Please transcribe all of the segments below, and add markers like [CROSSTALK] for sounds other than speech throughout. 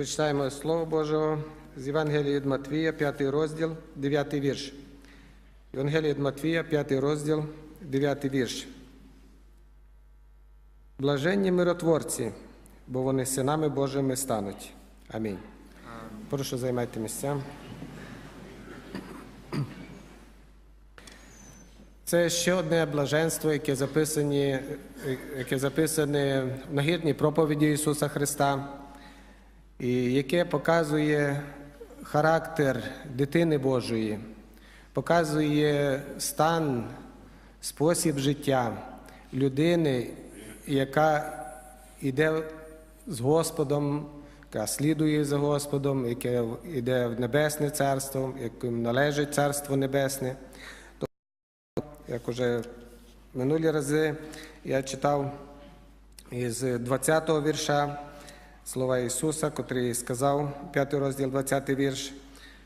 Прочитаємо Слово Божого з Євангелія від Матвія, 5 розділ, 9 вірш. Євангелія від Матвія, 5 розділ, 9 вірш. Блаженні миротворці, бо вони синами Божими стануть. Амінь. Прошу займайте місця. Це ще одне блаженство, яке записані, яке записане в нагірній проповіді Ісуса Христа, яке показує характер дитини Божої, показує стан, спосіб життя людини, яка йде з Господом, яка слідує за Господом, яке йде в Небесне Царство, яким належить Царство Небесне. Як уже минулі рази я читав із 20-го вірша слова Ісуса, котрий сказав, 5 розділ, 20 вірш,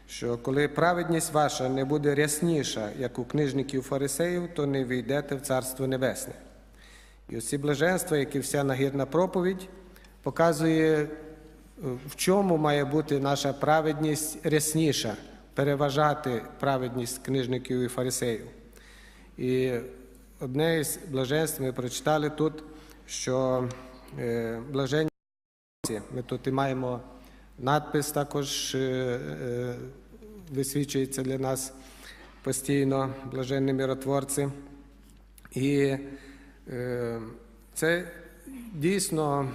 що коли праведність ваша не буде рясніша, як у книжників фарисеїв, то не війдете в Царство Небесне. І оці блаженства, як і вся нагірна проповідь, показує, в чому має бути наша праведність рясніша, переважати праведність книжників і фарисеїв. І одне із блаженств ми прочитали тут, що е, блаженні, ми тут і маємо надпис також е, е, висвічується для нас постійно, блаженні миротворці. І е, це дійсно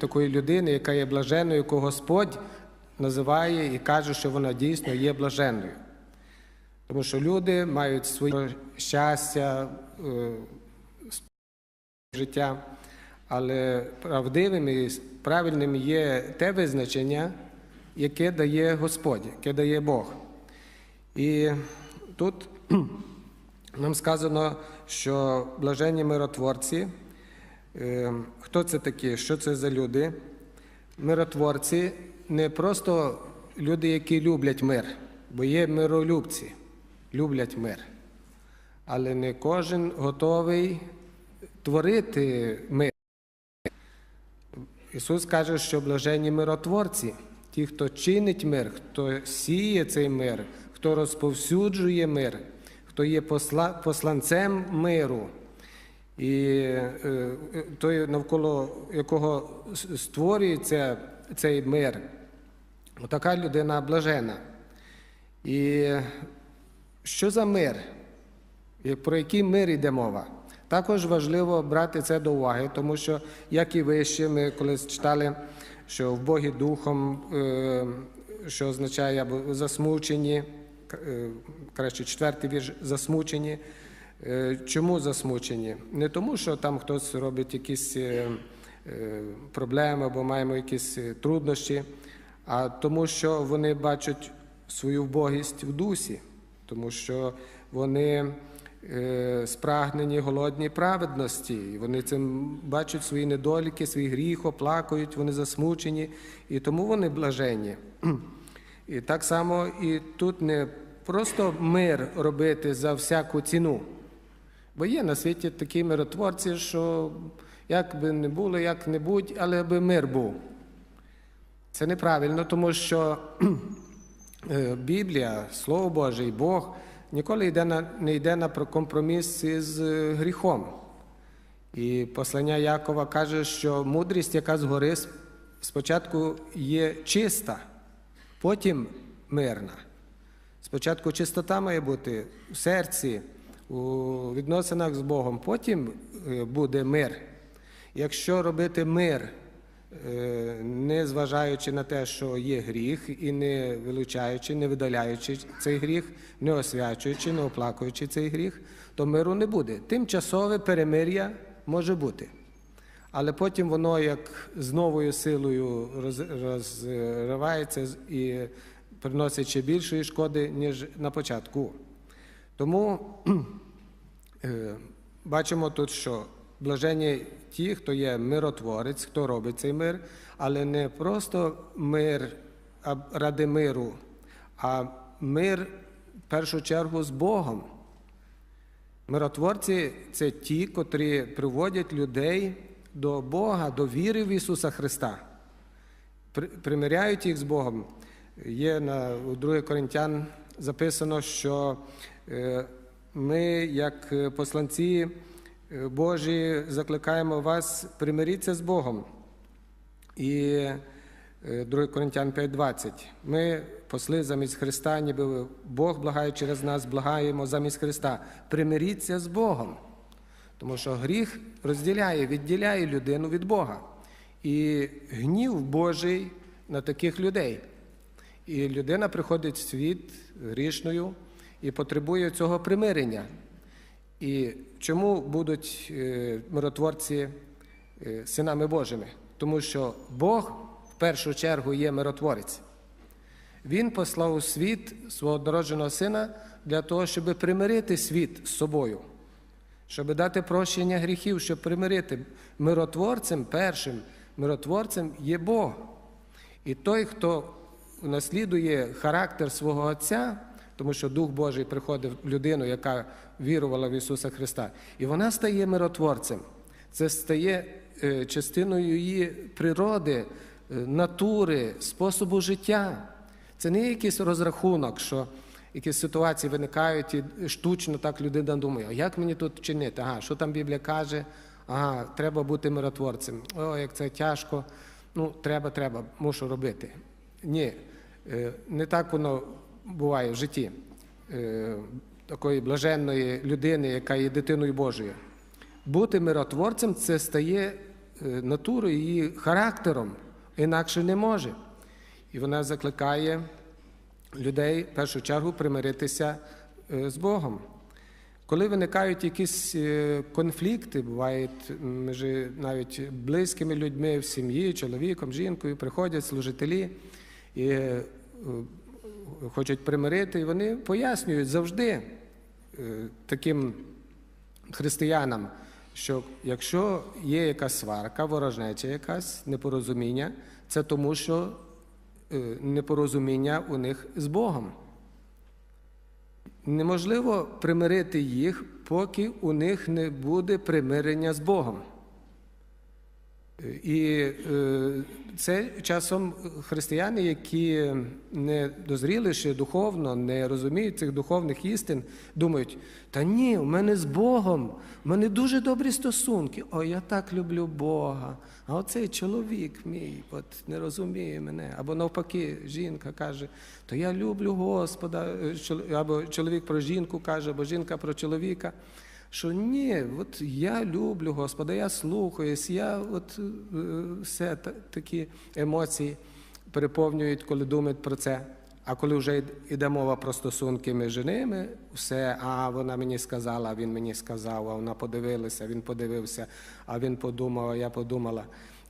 такої людини, яка є блаженною, яку Господь називає і каже, що вона дійсно є блаженною. Тому що люди мають своє щастя, життя, але правдивим і правильним є те визначення, яке дає Господь, яке дає Бог. І тут [CLEARS THROAT] нам сказано, що блаженні миротворці, е, хто це такі, що це за люди? Миротворці не просто люди, які люблять мир, бо є миролюбці люблять мир. Але не кожен готовий творити мир. Ісус каже, що блаженні миротворці, ті, хто чинить мир, хто сіє цей мир, хто розповсюджує мир, хто є посла, посланцем миру, і е, той, навколо якого створюється цей мир, така людина блажена. І що за мир? Про який мир йде мова? Також важливо брати це до уваги, тому що, як і вище, ми колись читали, що в Богі Духом, що означає або засмучені, краще четвертий вірш засмучені. Чому засмучені? Не тому, що там хтось робить якісь проблеми або маємо якісь труднощі, а тому, що вони бачать свою вбогість в дусі тому що вони е, спрагнені голодні праведності, вони цим бачать свої недоліки, свій гріх, оплакують, вони засмучені, і тому вони блаженні. І так само і тут не просто мир робити за всяку ціну. Бо є на світі такі миротворці, що як би не було, як не будь, але аби мир був. Це неправильно, тому що Е, Біблія, Слово Боже і Бог ніколи йде на, не йде на компроміс із е, гріхом. І послання Якова каже, що мудрість, яка згори спочатку є чиста, потім мирна. Спочатку чистота має бути в серці, у відносинах з Богом, потім е, буде мир. Якщо робити мир не зважаючи на те, що є гріх, і не вилучаючи, не видаляючи цей гріх, не освячуючи, не оплакуючи цей гріх, то миру не буде. Тимчасове перемир'я може бути. Але потім воно як з новою силою розривається і приносить ще більшої шкоди, ніж на початку. Тому е, бачимо тут, що блажені ті, хто є миротворець, хто робить цей мир, але не просто мир ради миру, а мир в першу чергу з Богом. Миротворці це ті, котрі приводять людей до Бога, до віри в Ісуса Христа. примиряють їх з Богом. Є на у 2 Коринтян записано, що е, ми, як е, посланці Божі, закликаємо вас примиріться з Богом. І е, 2 Коринтян 5.20. Ми посли замість Христа, ніби Бог благає через нас, благаємо замість Христа. Примиріться з Богом. Тому що гріх розділяє, відділяє людину від Бога. І гнів Божий на таких людей. І людина приходить в світ грішною і потребує цього примирення. І чому будуть е, миротворці е, синами Божими? Тому що Бог в першу чергу є миротворець. Він послав у світ свого однородженого сина для того, щоб примирити світ з собою, щоб дати прощення гріхів, щоб примирити миротворцем, першим миротворцем є Бог. І той, хто наслідує характер свого Отця, тому що Дух Божий приходив в людину, яка вірувала в Ісуса Христа, і вона стає миротворцем. Це стає е, частиною її природи, е, натури, способу життя. Це не якийсь розрахунок, що якісь ситуації виникають і штучно так людина думає, а як мені тут чинити? Ага, що там Біблія каже? Ага, треба бути миротворцем. О, як це тяжко. Ну, треба, треба, мушу робити. Ні, е, не так воно буває в житті е, такої блаженної людини, яка є дитиною Божою. Бути миротворцем це стає е, натурою, її характером, інакше не може. І вона закликає людей в першу чергу примиритися е, з Богом. Коли виникають якісь конфлікти, бувають між навіть близькими людьми в сім'ї, чоловіком, жінкою, приходять служителі і хочуть примирити, і вони пояснюють завжди е, таким християнам, що якщо є якась сварка, ворожнеча якась непорозуміння, це тому, що е, непорозуміння у них з Богом. Неможливо примирити їх, поки у них не буде примирення з Богом. І е, це часом християни, які не дозріли ще духовно, не розуміють цих духовних істин, думають, та ні, у мене з Богом, у мене дуже добрі стосунки. О, я так люблю Бога. А оцей чоловік мій от не розуміє мене. Або навпаки, жінка каже, то я люблю Господа, е, або чоловік про жінку каже, або жінка про чоловіка. Що ні, от я люблю Господа, я слухаюсь, я от е, все такі емоції переповнюють, коли думають про це. А коли вже йде мова про стосунки між ними, все, а вона мені сказала, він мені сказав, а вона подивилася, він подивився, а він подумав, а я подумала.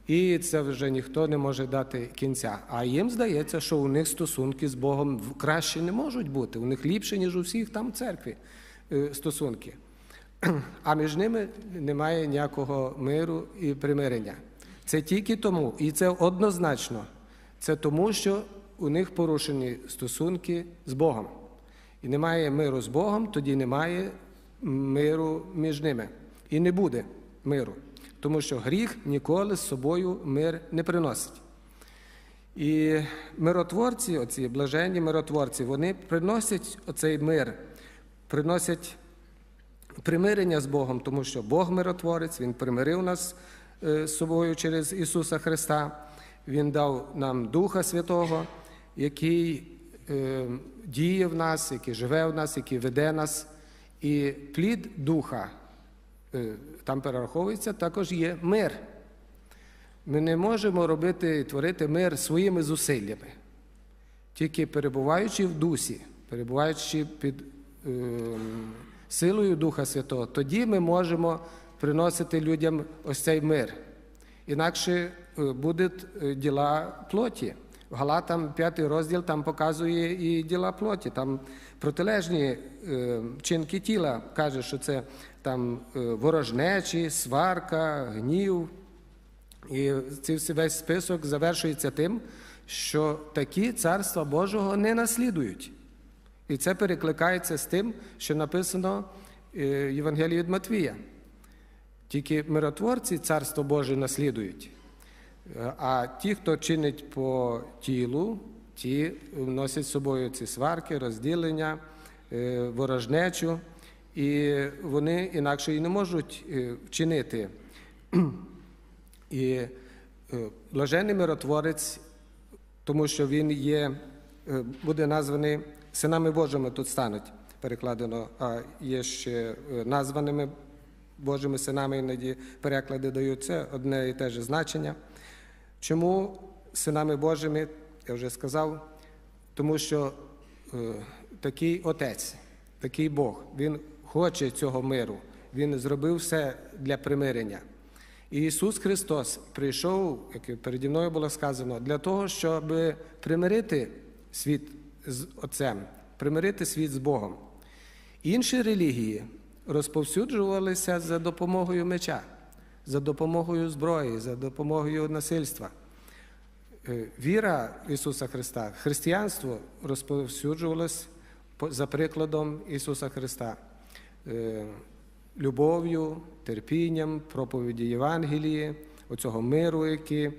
І це вже ніхто не може дати кінця. А їм здається, що у них стосунки з Богом краще не можуть бути. У них ліпше, ніж у всіх там в церкві е, стосунки. [CLEARS THROAT] А між ними немає ніякого миру і примирення. Це тільки тому, і це однозначно. Це тому, що у них порушені стосунки з Богом. І немає миру з Богом, тоді немає миру між ними. І не буде миру. Тому що гріх ніколи з собою мир не приносить. І миротворці, оці блаженні миротворці, вони приносять оцей мир, приносять примирення з Богом, тому що Бог миротворець, Він примирив нас е, з собою через Ісуса Христа. Він дав нам Духа Святого, який е, діє в нас, який живе в нас, який веде нас. І плід Духа, е, там перераховується, також є мир. Ми не можемо робити і творити мир своїми зусиллями, тільки перебуваючи в дусі, перебуваючи під е, силою Духа Святого, тоді ми можемо приносити людям ось цей мир. Інакше е, будуть е, діла плоті. Галатам п'ятий розділ там показує і діла плоті. Там протилежні е, чинки тіла каже, що це там е, ворожнечі, сварка, гнів. І цей весь список завершується тим, що такі царства Божого не наслідують. І це перекликається з тим, що написано е, в Євангелії від Матвія. Тільки миротворці царство Боже наслідують. Е, А ті, хто чинить по тілу, ті вносять з собою ці сварки, розділення, е, ворожнечу, і вони інакше і не можуть вчинити. І блажений миротворець, тому що він є, буде названий синами Божими тут стануть, перекладено, а є ще е, названими Божими синами, іноді переклади дають це одне і те ж значення. Чому синами Божими, я вже сказав, тому що е, такий Отець, такий Бог, Він хоче цього миру, Він зробив все для примирення. І Ісус Христос прийшов, як переді мною було сказано, для того, щоб примирити світ з Отцем, примирити світ з Богом. Інші релігії розповсюджувалися за допомогою меча, за допомогою зброї, за допомогою насильства. Е, Віра Ісуса Христа, християнство розповсюджувалось за прикладом Ісуса Христа, Е, любов'ю, терпінням, проповіді Євангелії, оцього миру, який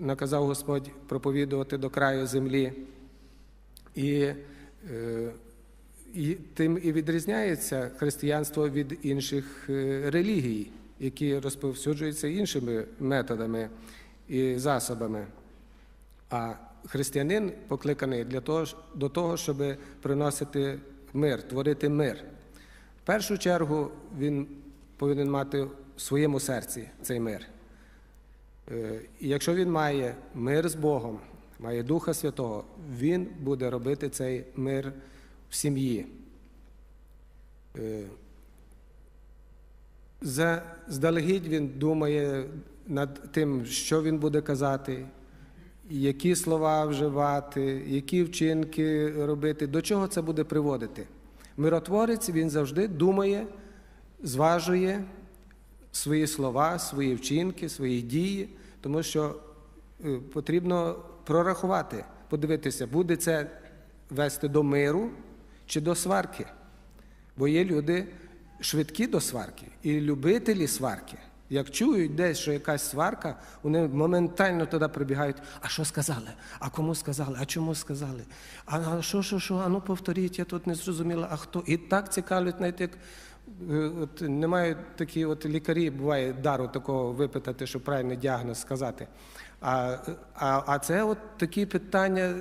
наказав Господь проповідувати до краю землі. І, е, і тим і відрізняється християнство від інших е, релігій, які розповсюджуються іншими методами і засобами. А християнин покликаний для того, до того, щоб приносити мир, творити мир. В першу чергу він повинен мати в своєму серці цей мир. Е, І якщо він має мир з Богом, має Духа Святого, він буде робити цей мир в сім'ї. Е, За, здалегідь він думає над тим, що він буде казати, які слова вживати, які вчинки робити, до чого це буде приводити. Миротворець він завжди думає, зважує свої слова, свої вчинки, свої дії, тому що е, потрібно прорахувати, подивитися, буде це вести до миру чи до сварки. Бо є люди швидкі до сварки і любителі сварки. Як чують десь, що якась сварка, вони моментально туди прибігають. А що сказали? А кому сказали? А чому сказали? А що, що, що? А ну повторіть, я тут не зрозуміла, а хто? І так цікавлять, навіть як от, немає такі от лікарі, буває дару такого випитати, щоб правильний діагноз сказати. А, а, а це от такі питання е,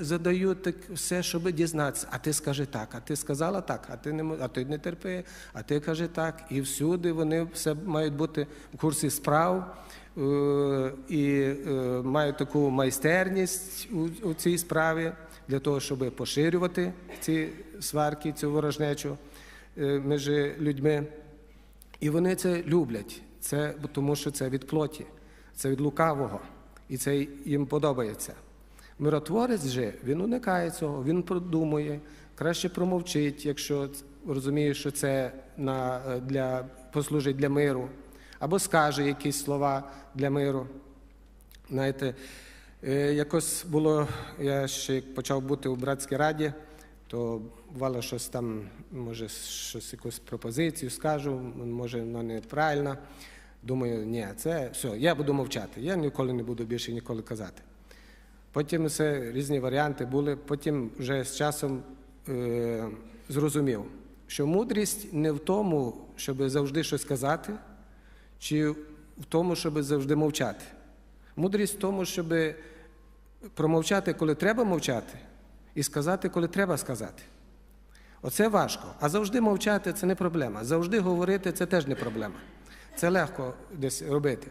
задають так, все, щоб дізнатися. А ти скажи так, а ти сказала так, а ти не а ти не терпи, а ти кажи так. І всюди вони все мають бути в курсі справ е, і е, мають таку майстерність у, у цій справі для того, щоб поширювати ці сварки, цю ворожнечу е, між людьми. І вони це люблять, це, тому що це від плоті, це від лукавого, і це їм подобається. Миротворець же, він уникає цього, він продумує, краще промовчить, якщо розуміє, що це на, е, для, послужить для миру, або скаже якісь слова для миру. Знаєте, е, якось було, я ще почав бути у братській раді, то бувало щось там, може, щось якусь пропозицію скажу, може, вона неправильна. Думаю, ні, це все, я буду мовчати. Я ніколи не буду більше ніколи казати. Потім все різні варіанти були. Потім вже з часом е, зрозумів, що мудрість не в тому, щоб завжди щось казати, чи в тому, щоб завжди мовчати. Мудрість в тому, щоб промовчати, коли треба мовчати, і сказати, коли треба сказати. Оце важко. А завжди мовчати це не проблема. Завжди говорити це теж не проблема. Це легко десь робити.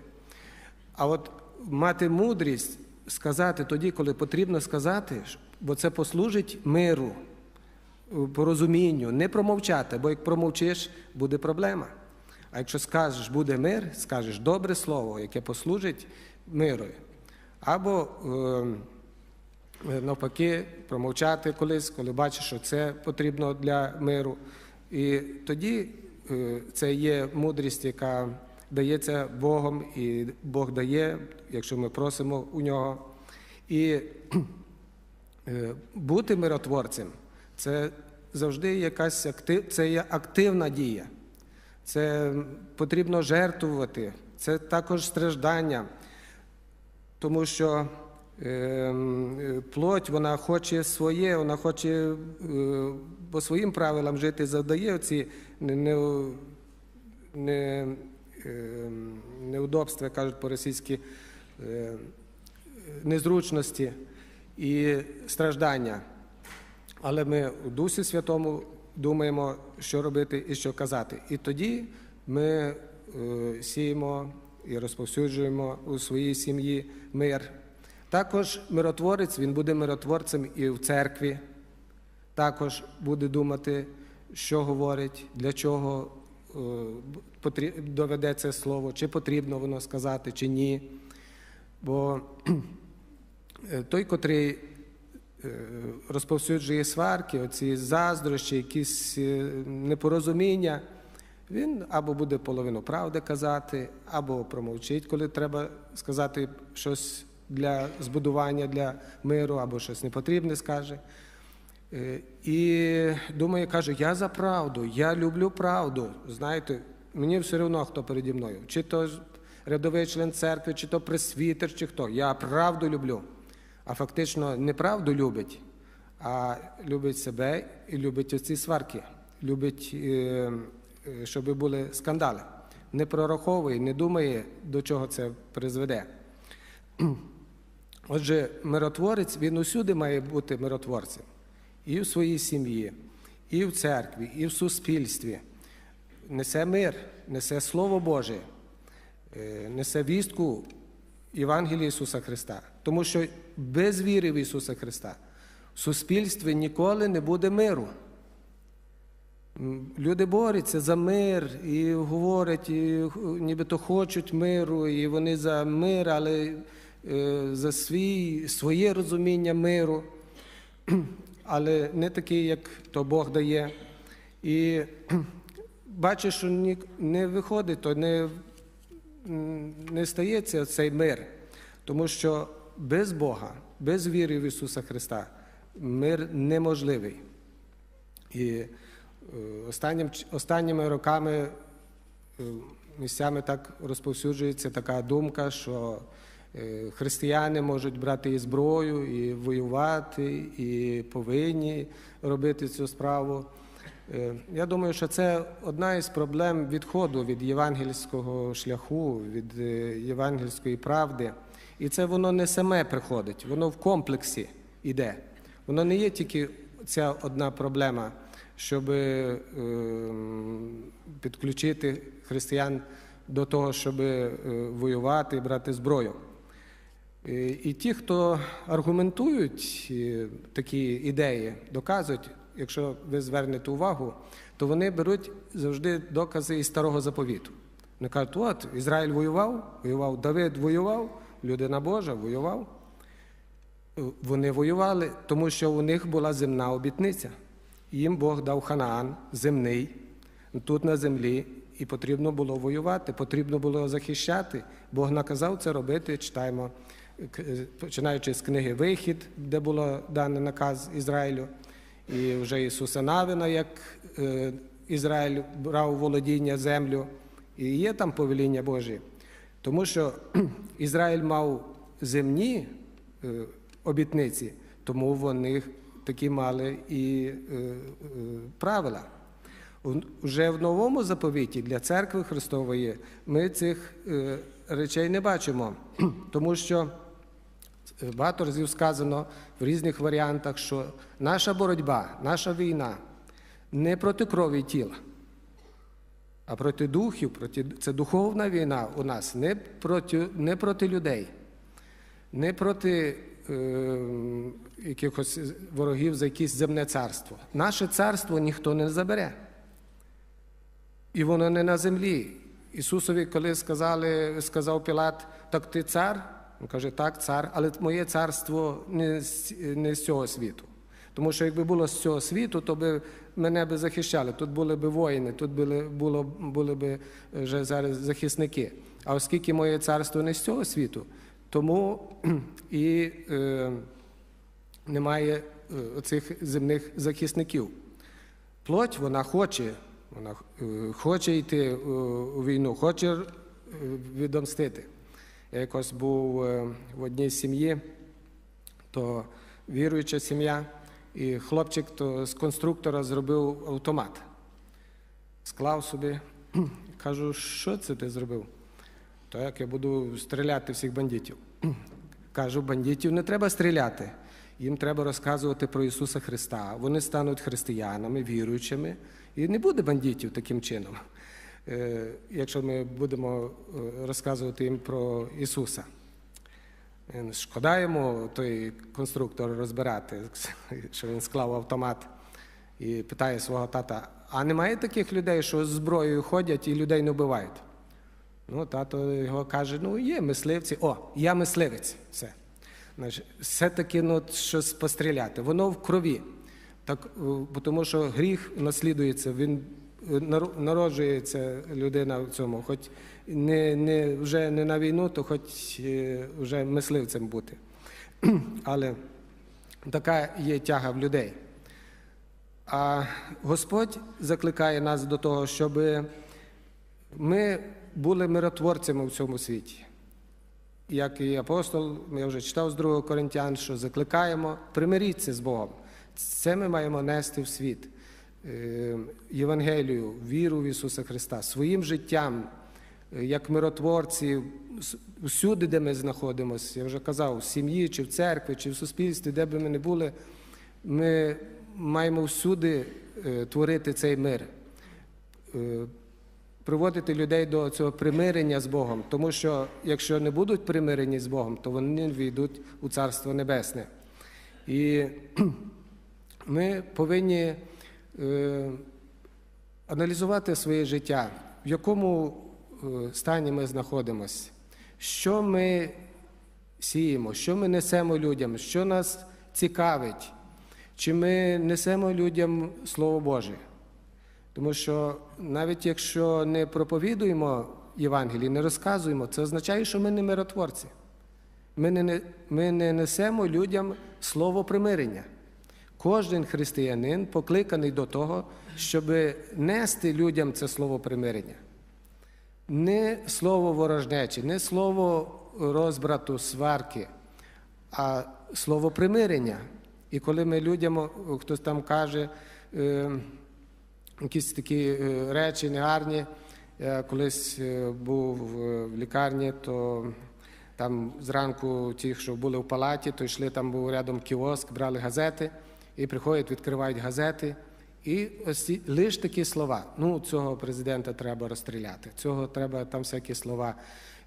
А от мати мудрість сказати тоді, коли потрібно сказати, бо це послужить миру, порозумінню, не промовчати, бо як промовчиш, буде проблема. А якщо скажеш, буде мир, скажеш добре слово, яке послужить миру. Або е, навпаки, промовчати колись, коли бачиш, що це потрібно для миру. І тоді е, це є мудрість, яка дається Богом, і Бог дає, якщо ми просимо у нього. І е, бути миротворцем це завжди якась актив, це є активна дія. Це потрібно жертвувати, це також страждання. тому що е, плоть вона хоче своє, вона хоче е, по своїм правилам жити, завдає ці не, не, ем, неудобства, кажуть по-російськи, е, незручності і страждання. Але ми у Дусі Святому думаємо, що робити і що казати. І тоді ми е, сіємо і розповсюджуємо у своїй сім'ї мир. Також миротворець, він буде миротворцем і в церкві. Також буде думати, що говорить, для чого е, потрі- доведеться слово, чи потрібно воно сказати, чи ні. Бо е, той, котрий е, розповсюджує сварки, оці заздрощі, якісь непорозуміння, він або буде половину правди казати, або промовчить, коли треба сказати щось для збудування, для миру, або щось непотрібне скаже. Е, І думає, каже, я за правду, я люблю правду. Знаєте, мені все одно, хто переді мною. Чи то рядовий член церкви, чи то пресвітер, чи хто. Я правду люблю. А фактично не правду любить, а любить себе і любить оці сварки. Любить, е, е, щоб були скандали. Не прораховує, не думає, до чого це призведе. Отже, миротворець він усюди має бути миротворцем. І в своїй сім'ї, і в церкві, і в суспільстві. Несе мир, несе Слово Боже, е, несе вістку Євангелія Ісуса Христа. Тому що без віри в Ісуса Христа в суспільстві ніколи не буде миру. Люди борються за мир і говорять, і нібито хочуть миру, і вони за мир, але за свій, своє розуміння миру, [CLEARS THROAT] але не такий, як то Бог дає. І [CLEARS THROAT] бачиш, що не виходить, то не, не стається цей мир. Тому що без Бога, без віри в Ісуса Христа мир неможливий. І е, останнім, останніми роками е, місцями так розповсюджується така думка, що е, християни можуть брати і зброю, і воювати, і повинні робити цю справу. Е, Я думаю, що це одна із проблем відходу від євангельського шляху, від е, євангельської правди. І це воно не саме приходить, воно в комплексі йде. Воно не є тільки ця одна проблема, щоб е, підключити християн до того, щоб е, воювати і брати зброю. Е, І ті, хто аргументують е, такі ідеї, доказують, якщо ви звернете увагу, то вони беруть завжди докази із старого заповіту. Вони кажуть, от Ізраїль воював, воював Давид воював, людина Божа воював. Е, Вони воювали, тому що у них була земна обітниця. Їм Бог дав Ханаан земний, тут на землі, і потрібно було воювати, потрібно було захищати. Бог наказав це робити. Читаємо, починаючи з книги Вихід, де було даний наказ Ізраїлю, і вже Ісуса Навина, як е, Ізраїль брав володіння землю, і є там повеління Божі. Тому що [CLEARS THROAT] Ізраїль мав земні е, обітниці, тому вони такі мали і е, правила. Вже в новому заповіті для церкви Христової ми цих речей не бачимо, [CLEARS THROAT] тому що багато разів сказано в різних варіантах, що наша боротьба, наша війна не проти крові тіла, а проти духів, проти, це духовна війна у нас, не проти, не проти людей, не проти е, якихось ворогів за якесь земне царство. Наше царство ніхто не забере. І воно не на землі. Ісусові, коли сказали, сказав Пілат, так ти цар? Він каже, так, цар, але моє царство не з, не з цього світу. Тому що якби було з цього світу, то би мене би захищали. Тут були б воїни, тут були, було, були б вже зараз захисники. А оскільки моє царство не з цього світу, тому [CLEARS THROAT] і е, немає е, оцих земних захисників. Плоть вона хоче, вона е, хоче йти е, у війну, хоче е, відомстити. Я якось був е, в одній сім'ї, то віруюча сім'я, і хлопчик то з конструктора зробив автомат. Склав собі, [CLEARS THROAT] кажу, що це ти зробив? То як я буду стріляти всіх бандитів. [CLEARS THROAT] Кажу, бандитів не треба стріляти. Їм треба розказувати про Ісуса Христа. Вони стануть християнами, віруючими, і не буде бандитів таким чином, якщо ми будемо е, розказувати їм про Ісуса. Е, Шкода йому той конструктор розбирати, [LAUGHS] що він склав автомат і питає свого тата: а немає таких людей, що з зброєю ходять і людей не вбивають? Ну, тато його каже: ну є мисливці. О, я мисливець. Все. Все-таки ну, щось постріляти. Воно в крові. Так, е, тому що гріх наслідується, він е, народжується людина в цьому, хоч не, не, вже не на війну, то хоч е, вже мисливцем бути. [CLEARS THROAT] Але така є тяга в людей. А Господь закликає нас до того, щоб ми були миротворцями в цьому світі. Як і апостол, я вже читав з 2 Коринтян, що закликаємо, примиріться з Богом. Це ми маємо нести в світ. Е, Євангелію, віру в Ісуса Христа, своїм життям, е, як миротворці, всюди, де ми знаходимося, я вже казав, в сім'ї, чи в церкві, чи в суспільстві, де би ми не були, ми маємо всюди е, творити цей мир. Приводити людей до цього примирення з Богом, тому що якщо не будуть примирені з Богом, то вони війдуть у Царство Небесне. І [CLEARS THROAT] ми повинні аналізувати своє життя, в якому е, стані ми знаходимося, що ми сіємо, що ми несемо людям, що нас цікавить, чи ми несемо людям Слово Боже. Тому що навіть якщо не проповідуємо Євангелії, не розказуємо, це означає, що ми не миротворці. Ми не- ми не несемо людям слово примирення. Кожен християнин покликаний до того, щоб нести людям це слово примирення. Не слово ворожнечі, не слово розбрату, сварки, а слово примирення. І коли ми людям, хтось там каже, е, якісь такі е, речі негарні. Я колись е, був в лікарні, то там зранку ті, що були в палаті, то йшли, там був рядом кіоск, брали газети і приходять, відкривають газети. І ось лиш такі слова. Ну, цього президента треба розстріляти, цього треба там всякі слова.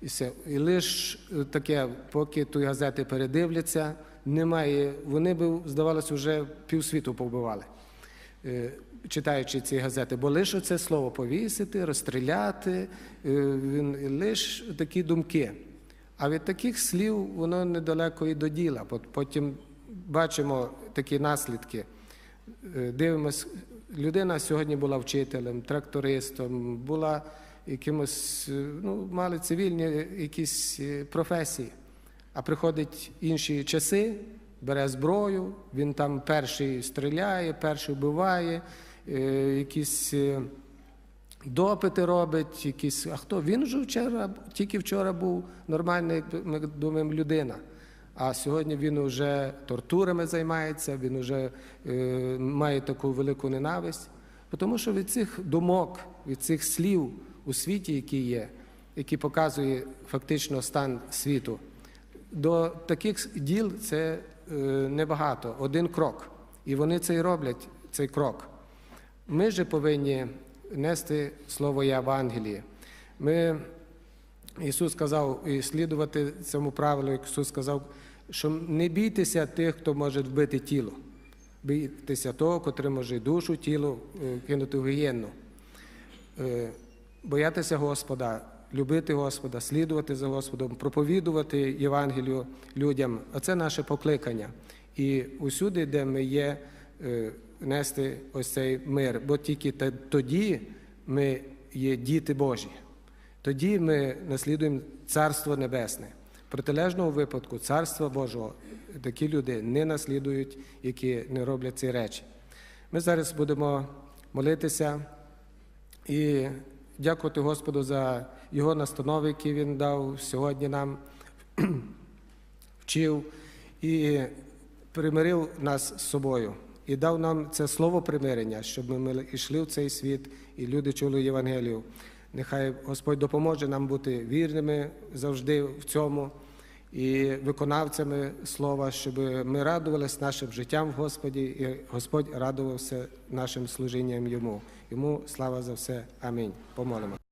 І, все. і лиш е, таке, поки ті газети передивляться, немає. Вони б, здавалося, вже півсвіту повбивали е, читаючи ці газети, бо лише це слово повісити, розстріляти, е, він лише такі думки. А від таких слів воно недалеко і до діла. Пот- Потім бачимо такі наслідки. Е, Дивимось, людина сьогодні була вчителем, трактористом, була якимось, е, ну, мали цивільні якісь е, професії. А приходять інші часи, бере зброю, він там перший стріляє, перший вбиває, якісь допити робить, якісь. А хто? Він вже вчора, тільки вчора був нормальний, як ми думаємо, людина. А сьогодні він вже тортурами займається, він вже е, має таку велику ненависть. Тому що від цих думок, від цих слів у світі, які є, які показує фактично стан світу, до таких діл це е, небагато, один крок. І вони це і роблять, цей крок. Ми же повинні нести слово Євангеліє. Ми, Ісус сказав, і слідувати цьому правилу, як Ісус сказав, що не бійтеся тих, хто може вбити тіло. Бійтеся того, котрий може душу, тіло е, кинути в гієнну. Е, боятися Господа, любити Господа, слідувати за Господом, проповідувати Євангелію людям оце наше покликання. І усюди, де ми є, е, нести ось цей мир, бо тільки тоді ми є діти Божі. Тоді ми наслідуємо Царство Небесне. Протилежному випадку Царства Божого такі люди не наслідують, які не роблять ці речі. Ми зараз будемо молитися і дякувати Господу за Його настанови, які Він дав сьогодні нам. [CLEARS THROAT] вчив і примирив нас з собою. І дав нам це слово примирення, щоб ми йшли в цей світ, і люди чули Євангелію. Нехай Господь допоможе нам бути вірними завжди в цьому і виконавцями слова, щоб ми радувалися нашим життям в Господі, і Господь радувався нашим служінням йому. Йому слава за все. Амінь. Помолимо.